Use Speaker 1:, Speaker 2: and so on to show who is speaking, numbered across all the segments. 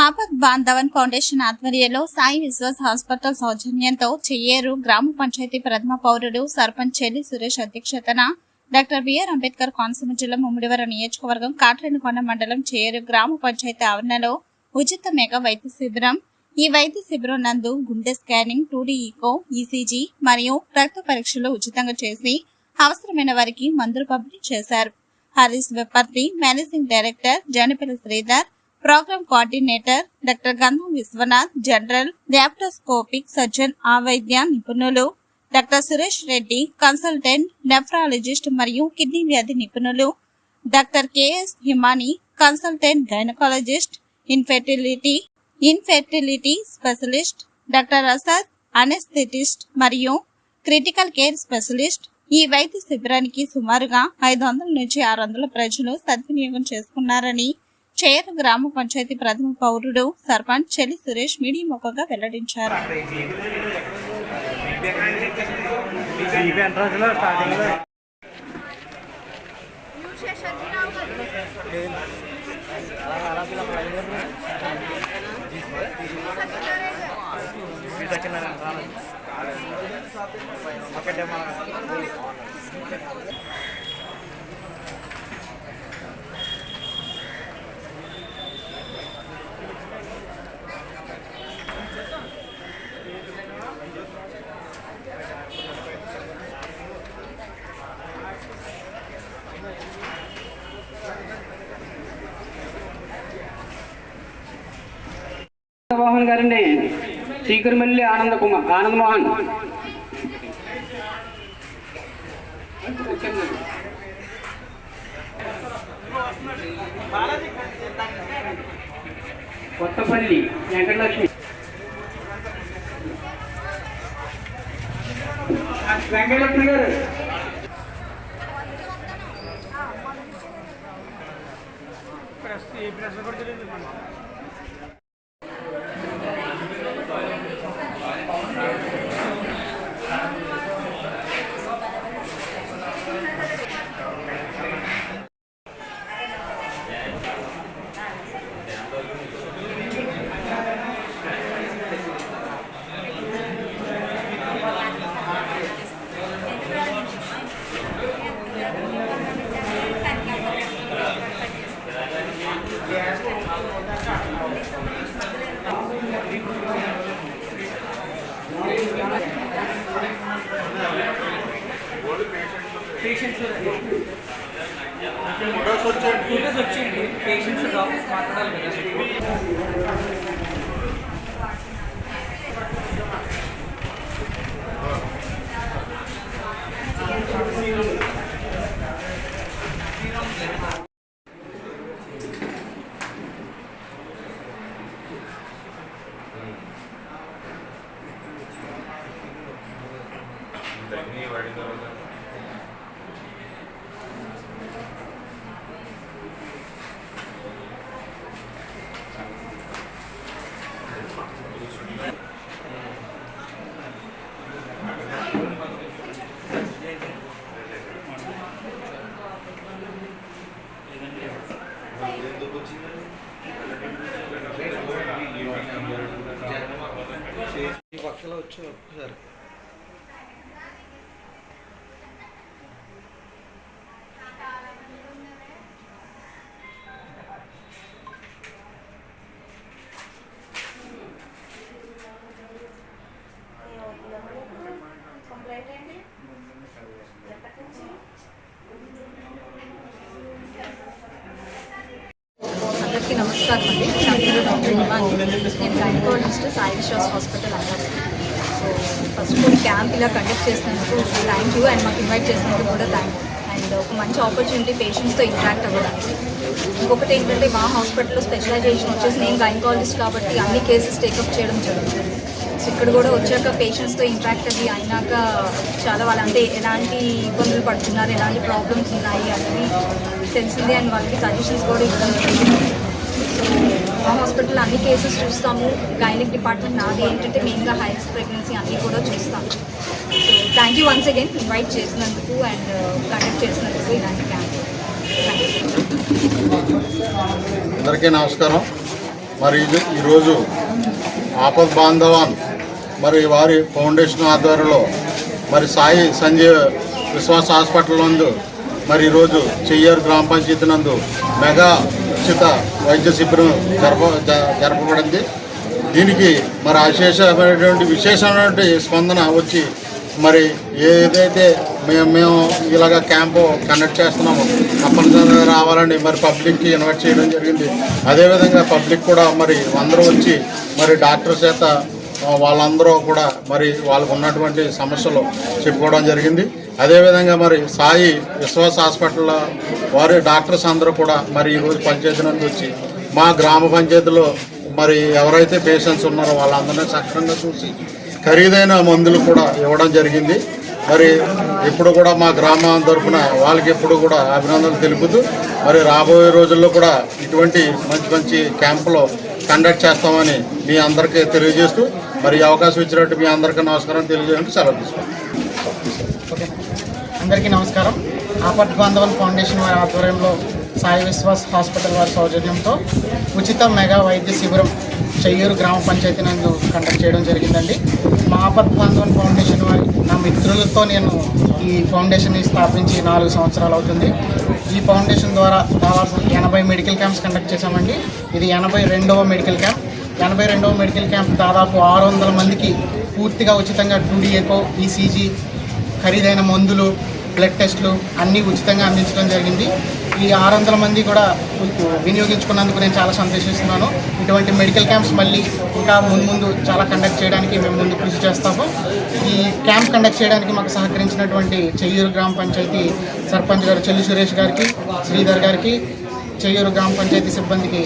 Speaker 1: ఆపద్ బాంధవన్ foundation ఆధ్వర్యంలో Sai Vishwas hospital సౌజన్యంతో చెయ్యేరు గ్రామ పంచాయతీ ప్రథమ పౌరుడు సర్పంచ్ చెల్లి సురేష్ అధ్యక్షతన డాక్టర్ బిఆర్ అంబేద్కర్ కోనసీమ జిల్లా ముమ్మిడివరం నియోజకవర్గం కాట్రేనికొండ మండలం చెయ్యేరు గ్రామ పంచాయతీ ఆవరణలో ఉచిత మెగా వైద్య శిబిరం. ఈ వైద్య శిబిరం నందు గుండె స్కానింగ్ టూడీ ఈకో ఈసీజీ మరియు రక్త పరీక్షలు ఉచితంగా చేసి అవసరమైన వారికి మందులు పంపిణీ చేశారు. Harish Viparthi managing director Janapalli Sridhar program coordinator doctor Gandham Vishwanath general laparoscopic surgeon ఆ వైద్య నిపుణులు doctor Suresh Reddy consultant nephrologist మరియు కిడ్నీ వ్యాధి నిపుణులు doctor KS Himani consultant gynaecologist infertility infertility specialist doctor Asad anaesthetist మరియు critical care specialist. ఈ వైద్య శిబిరానికి సుమారుగా ఐదు వందల నుంచి ఆరు వందల ప్రజలు సద్వినియోగం చేసుకున్నారని చేర్ గ్రామ పంచాయతీ ప్రథమ పౌరుడు సర్పంచ్ చెల్లి సురేష్ మీడియా ముఖంగా వెల్లడించారు.
Speaker 2: ఒకటే మన
Speaker 3: మోహన్ గారండి చీకరిమల్లి ఆనంద కుమార్ ఆనంద్ మోహన్. కొత్తపల్లి వెంకటలక్ష్మి. వెంకటలక్ష్మి గారు.
Speaker 4: ఫోటోస్ వచ్చేయండి పేషెంట్స్ డాక్టర్స్ మాట్లాడాలి కదా
Speaker 2: పక్షలో వచ్చి ఒక్కసారి
Speaker 5: అందరికీ నమస్కారం అండి. నా పేరు డాక్టర్ హిమాని నేను గైనకాలజిస్ట్ సాయి విశ్వాస్ హాస్పిటల్ అన్నారు so first of all camp ఇలా కండక్ట్ చేసినందుకు థ్యాంక్ యూ అండ్ మాకు ఇన్వైట్ చేసినందుకు కూడా థ్యాంక్ యూ అండ్ ఒక మంచి ఆపర్చునిటీ పేషెంట్స్తో ఇంట్రాక్ట్ అవ్వడానికి. ఇంకొకటి ఏంటంటే మా హాస్పిటల్లో స్పెషలైజేషన్ వచ్చేసి నేను గైనకాలజిస్ట్ కాబట్టి అన్ని కేసెస్ టేకప్ చేయడం జరుగుతుంది. సో ఇక్కడ కూడా వచ్చాక పేషెంట్స్తో ఇంట్రాక్ట్ అయ్యి అయినాక చాలా వాళ్ళు అంటే ఎలాంటి ఇబ్బందులు పడుతున్నారు ఎలాంటి ప్రాబ్లమ్స్ ఉన్నాయి అనేది తెలిసింది అండ్ వాళ్ళకి సజెషన్స్ కూడా ఇవ్వడం సో మా హాస్పిటల్లో అన్ని కేసెస్ చూస్తాము. గైనిక్ డిపార్ట్మెంట్ నాది ఏంటంటే మెయిన్గా హైయెస్ట్ ప్రెగ్నెన్సీ అన్నీ కూడా చూస్తాము. So thank you once again invite చేసినందుకు అండ్ కండక్ట్ uh, చేసినందుకు ఇలాంటి క్యాంప్
Speaker 6: అందరికీ నమస్కారం. మరి ఇది ఈరోజు ఆపద్ బాంధవాన్ మరి వారి ఫౌండేషన్ ఆధ్వర్యంలో మరి సాయి సంజయ్ విశ్వాస హాస్పిటల్ నందు మరి ఈరోజు చెయ్యారు గ్రామ పంచాయతీ నందు మెగా ఉచిత వైద్య శిబిరం జరప జరపబడింది దీనికి మరి అశేషమైనటువంటి విశేషమైనటువంటి స్పందన వచ్చి మరి ఏదైతే మేము మేము ఇలాగ క్యాంపు కండక్ట్ చేస్తున్నామో తప్పనిసరిగా రావాలని మరి పబ్లిక్కి ఇన్వైట్ చేయడం జరిగింది. అదేవిధంగా పబ్లిక్ కూడా మరి అందరూ వచ్చి మరి డాక్టర్ చేత వాళ్ళందరూ కూడా మరి వాళ్ళకు ఉన్నటువంటి సమస్యలు చెప్పుకోవడం జరిగింది. అదేవిధంగా మరి సాయి విశ్వాస హాస్పిటల్లో వారి డాక్టర్స్ అందరూ కూడా మరి ఈరోజు పంచాయతీ నుండి వచ్చి మా గ్రామ పంచాయతీలో మరి ఎవరైతే పేషెంట్స్ ఉన్నారో వాళ్ళందరినీ సక్రమంగా చూసి ఖరీదైన మందులు కూడా ఇవ్వడం జరిగింది. మరి ఇప్పుడు కూడా మా గ్రామం తరఫున వాళ్ళకి ఎప్పుడు కూడా అభినందనలు తెలుపుతూ మరి రాబోయే రోజుల్లో కూడా ఇటువంటి మంచి మంచి క్యాంపులు కండక్ట్ చేస్తామని మీ అందరికీ తెలియజేస్తూ మరి అవకాశం ఇచ్చినట్టు మీ అందరికీ నమస్కారం తెలియజేయండి సెలవు తీసుకుంటాం
Speaker 7: అందరికీ నమస్కారం. ఆపత్ బాంధవన్ ఫౌండేషన్ వారి ఆధ్వర్యంలో సాయి విశ్వాస్ హాస్పిటల్ వారి సౌజన్యంతో ఉచిత మెగా వైద్య శిబిరం చెయ్యూరు గ్రామ పంచాయతీ నందు కండక్ట్ చేయడం జరిగిందండి. మా ఆపత్ బాంధవన్ ఫౌండేషన్ వారి నా మిత్రులతో నేను ఈ ఫౌండేషన్ని స్థాపించి నాలుగు సంవత్సరాలు అవుతుంది. ఈ ఫౌండేషన్ ద్వారా దాదాపు ఎనభై మెడికల్ క్యాంప్స్ కండక్ట్ చేశామండి. ఇది ఎనభై రెండవ మెడికల్ క్యాంప్ ఎనభై రెండవ మెడికల్ క్యాంప్ దాదాపు ఆరు వందల మందికి పూర్తిగా ఉచితంగా టూడీఏకో ఈసీజీ ఖరీదైన మందులు బ్లడ్ టెస్ట్లు అన్నీ ఉచితంగా అందించడం జరిగింది. ఈ ఆరు వందల మంది కూడా వినియోగించుకున్నందుకు నేను చాలా సంతోషిస్తున్నాను. ఇటువంటి మెడికల్ క్యాంప్స్ మళ్ళీ ఇంకా ముందు ముందు చాలా కండక్ట్ చేయడానికి మేము ముందు కృషి చేస్తాము. ఈ క్యాంప్ కండక్ట్ చేయడానికి మాకు సహకరించినటువంటి చెయ్యూరు గ్రామ పంచాయతీ సర్పంచ్ గారు చెల్లి సురేష్ గారికి శ్రీధర్ గారికి చెయ్యూరు గ్రామ పంచాయతీ సిబ్బందికి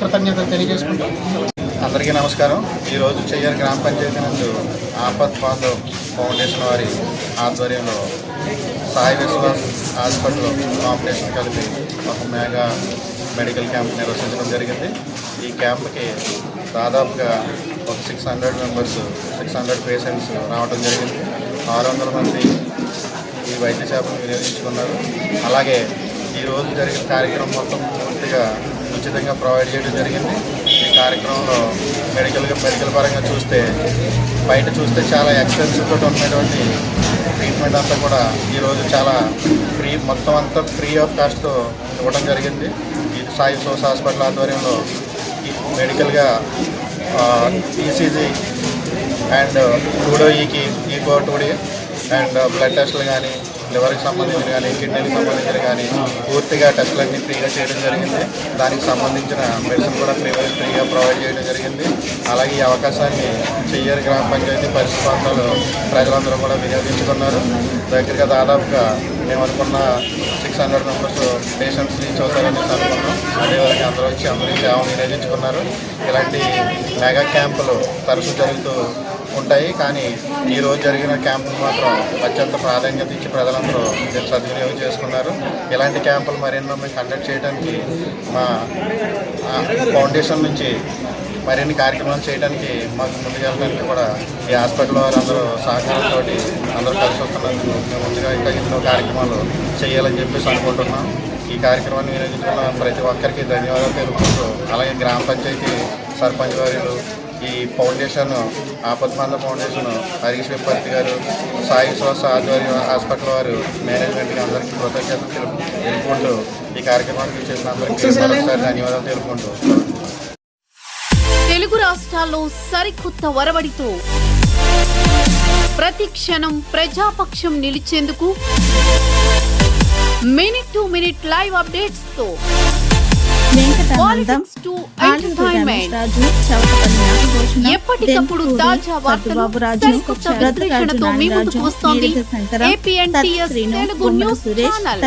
Speaker 7: కృతజ్ఞతలు తెలియజేసుకుంటాం.
Speaker 6: అందరికీ నమస్కారం. ఈరోజు చెయ్యర్ గ్రామ పంచాయతీ నందు ఆపత్ బాంధవ్ ఫౌండేషన్ వారి ఆధ్వర్యంలో సాయి విశ్వాస్ హాస్పిటల్ ఆపరేషన్ కలిపి ఒక మెగా మెడికల్ క్యాంప్ నిర్వహించడం జరిగింది. ఈ క్యాంప్కి దాదాపుగా ఒక six hundred members six hundred patients రావడం జరిగింది. ఆరు వందల మంది ఈ వైద్య సేవను వినియోగించుకున్నారు. అలాగే ఈరోజు జరిగిన కార్యక్రమం మొత్తం పూర్తిగా ఉచితంగా ప్రొవైడ్ చేయడం జరిగింది. కార్యక్రమంలో మెడికల్గా మెడికల్ పరంగా చూస్తే బయట చూస్తే చాలా ఎక్స్పెన్సివ్ తోటి ఉన్నటువంటి ట్రీట్మెంట్ అంతా కూడా ఈరోజు చాలా ఫ్రీ మొత్తం అంతా ఫ్రీ ఆఫ్ కాస్ట్తో ఇవ్వడం జరిగింది. ఈ సాయి సోస్ హాస్పిటల్ ఆధ్వర్యంలో ఈ మెడికల్గా ఈసీజీ అండ్ టూడో ఈకి ఈకో టూడీ అండ్ బ్లడ్ టెస్ట్లు కానీ లివర్కి సంబంధించిన కానీ కిడ్నీకి సంబంధించిన కానీ పూర్తిగా టెస్టులన్నీ ఫ్రీగా చేయడం జరిగింది. దానికి సంబంధించిన మెడిసిన్ కూడా ఫ్రీ ఫ్రీగా ప్రొవైడ్ చేయడం జరిగింది. అలాగే ఈ అవకాశాన్ని చెయ్యరు గ్రామ పంచాయతీ పరిస్థితి ప్రాంతాలు ప్రజలందరూ కూడా వినియోగించుకున్నారు. దగ్గరగా దాదాపుగా మేము అనుకున్న six hundred members patients reach అవుతారని అనుకున్నాం. అదేవిధంగా అందరూ వచ్చి అందరూ ఈ వినియోగించుకున్నారు. ఇలాంటి మెగా క్యాంపులు తరచూ జరుగుతూ ఉంటాయి. కానీ ఈరోజు జరిగిన క్యాంపులు మాత్రం అత్యంత ప్రాధాన్యత ఇచ్చి ప్రజలందరూ దీన్ని సద్వినియోగం చేసుకున్నారు. ఇలాంటి క్యాంపులు మరెన్నో మేము కండక్ట్ చేయడానికి మా ఫౌండేషన్ నుంచి మరిన్ని కార్యక్రమాలు చేయడానికి మాకు ముందుకెళ్ళడానికి కూడా ఈ హాస్పిటల్ వారందరూ సహకారంతో అందరూ కలిసి వస్తున్నందుకు మేము ముందుగా ఇంకా ఎన్నో కార్యక్రమాలు చేయాలని చెప్పేసి అనుకుంటున్నాం. ఈ కార్యక్రమాన్ని వినియోగించుకున్న ప్రతి ఒక్కరికి ధన్యవాదాలు తెలుపుకుంటూ అలాగే గ్రామ పంచాయతీ సర్పంచ్ వారు ఈ ఫౌండేషన్ ఆపద్మాన ఫౌండేషన్ హరీష్ విప్పర్తి గారు సాయి శ్వాస ఆధ్వర్యం హాస్పిటల్ వారు మేనేజ్మెంట్కి అందరికీ కృతజ్ఞతలు తెలుపు తెలుపుకుంటూ ఈ కార్యక్రమానికి చేసిన అందరికీ మరొకసారి ధన్యవాదాలు తెలుపుకుంటూ.
Speaker 8: తెలుగు రాష్ట్రాల్లో సరికొత్త వరవడితో ప్రతి క్షణం ప్రజాపక్షం నిలిచేందుకు minute to
Speaker 1: minute live updates
Speaker 8: ఎప్పటికప్పుడు తాజా వార్తలు విశ్లేషణతో మీ ముందుకు వస్తోంది తెలుగు న్యూస్ ఛానల్.